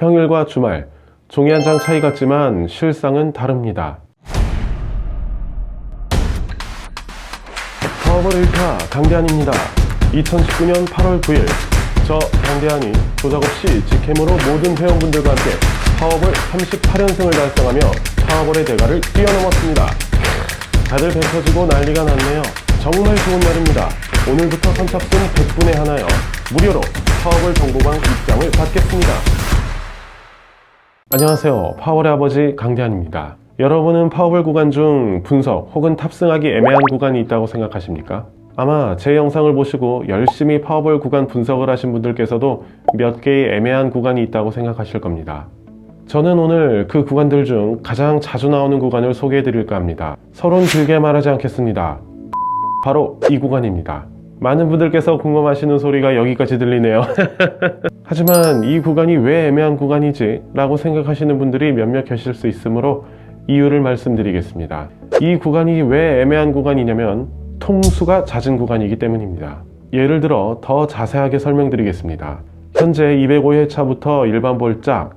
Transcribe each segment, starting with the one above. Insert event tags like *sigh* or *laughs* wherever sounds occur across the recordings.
평일과 주말, 종이 한 장 차이 같지만 실상은 다릅니다. 1타 강대한입니다. 2019년 8월 9일 저 강대한이 조작 없이 직캠으로 모든 회원분들과 함께 파워볼 38연승을 달성하며 파워볼의 대가를 뛰어넘었습니다. 다들 배 터지고 난리가 났네요. 정말 좋은 날입니다. 오늘부터 선착순 100분에 하나요. 무료로 파워볼 정보방 입장을 받겠습니다. 안녕하세요. 파워볼의 아버지 강대한입니다. 여러분은 파워볼 구간 중 분석 혹은 탑승하기 애매한 구간이 있다고 생각하십니까? 아마 제 영상을 보시고 열심히 파워볼 구간 분석을 하신 분들께서도 몇 개의 애매한 구간이 있다고 생각하실 겁니다. 저는 오늘 그 구간들 중 가장 자주 나오는 구간을 소개해 드릴까 합니다. 서론 길게 말하지 않겠습니다. 바로 이 구간입니다. 많은 분들께서 궁금하시는 소리가 여기까지 들리네요. *laughs* 하지만 이 구간이 왜 애매한 구간이지? 라고 생각하시는 분들이 몇몇 계실 수 있으므로 이유를 말씀드리겠습니다. 이 구간이 왜 애매한 구간이냐면 통수가 잦은 구간이기 때문입니다. 예를 들어 더 자세하게 설명드리겠습니다. 현재 205회차부터 일반 볼 짝,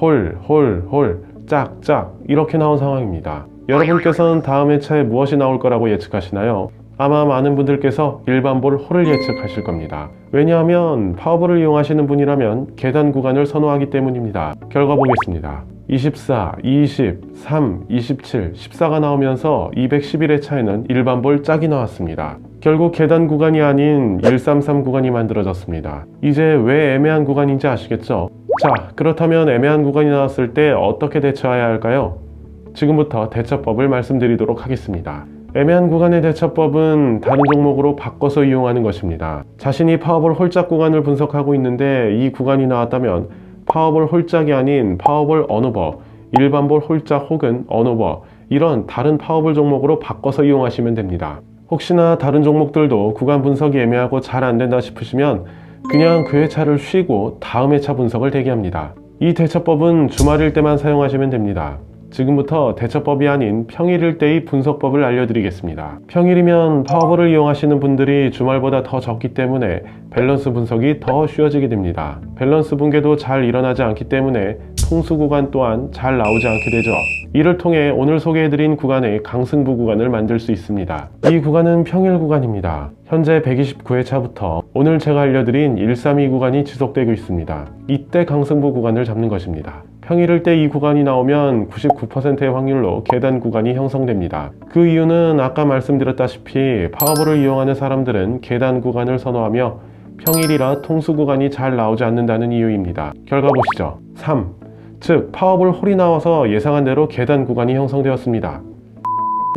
홀, 홀, 홀, 짝, 짝 이렇게 나온 상황입니다. 여러분께서는 다음 회차에 무엇이 나올 거라고 예측하시나요? 아마 많은 분들께서 일반 볼 홀을 예측하실 겁니다. 왜냐하면 파워볼을 이용하시는 분이라면 계단 구간을 선호하기 때문입니다. 결과 보겠습니다. 24, 20, 3, 27, 14가 나오면서 211회차에는 일반 볼 짝이 나왔습니다. 결국 계단 구간이 아닌 133 구간이 만들어졌습니다. 이제 왜 애매한 구간인지 아시겠죠? 자, 그렇다면 애매한 구간이 나왔을 때 어떻게 대처해야 할까요? 지금부터 대처법을 말씀드리도록 하겠습니다. 애매한 구간의 대처법은 다른 종목으로 바꿔서 이용하는 것입니다. 자신이 파워볼 홀짝 구간을 분석하고 있는데 이 구간이 나왔다면 파워볼 홀짝이 아닌 파워볼 언오버, 일반볼 홀짝 혹은 언오버 이런 다른 파워볼 종목으로 바꿔서 이용하시면 됩니다. 혹시나 다른 종목들도 구간 분석이 애매하고 잘 안 된다 싶으시면 그냥 그 회차를 쉬고 다음 회차 분석을 대기합니다. 이 대처법은 주말일 때만 사용하시면 됩니다. 지금부터 대처법이 아닌 평일일 때의 분석법을 알려드리겠습니다. 평일이면 파워볼을 이용하시는 분들이 주말보다 더 적기 때문에 밸런스 분석이 더 쉬워지게 됩니다. 밸런스 붕괴도 잘 일어나지 않기 때문에 통수 구간 또한 잘 나오지 않게 되죠. 이를 통해 오늘 소개해드린 구간의 강승부 구간을 만들 수 있습니다. 이 구간은 평일 구간입니다. 현재 129회차부터 오늘 제가 알려드린 132 구간이 지속되고 있습니다. 이때 강승부 구간을 잡는 것입니다. 평일일 때 이 구간이 나오면 99%의 확률로 계단 구간이 형성됩니다. 그 이유는 아까 말씀드렸다시피 파워볼을 이용하는 사람들은 계단 구간을 선호하며 평일이라 통수 구간이 잘 나오지 않는다는 이유입니다. 결과 보시죠. 3. 즉 파워볼 홀이 나와서 예상한 대로 계단 구간이 형성되었습니다.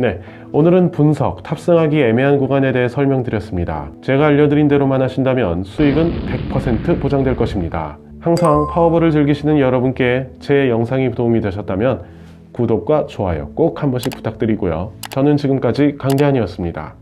네, 오늘은 분석, 탑승하기 애매한 구간에 대해 설명드렸습니다. 제가 알려드린 대로만 하신다면 수익은 100% 보장될 것입니다. 항상 파워볼을 즐기시는 여러분께 제 영상이 도움이 되셨다면 구독과 좋아요 꼭 한 번씩 부탁드리고요. 저는 지금까지 강대한이었습니다.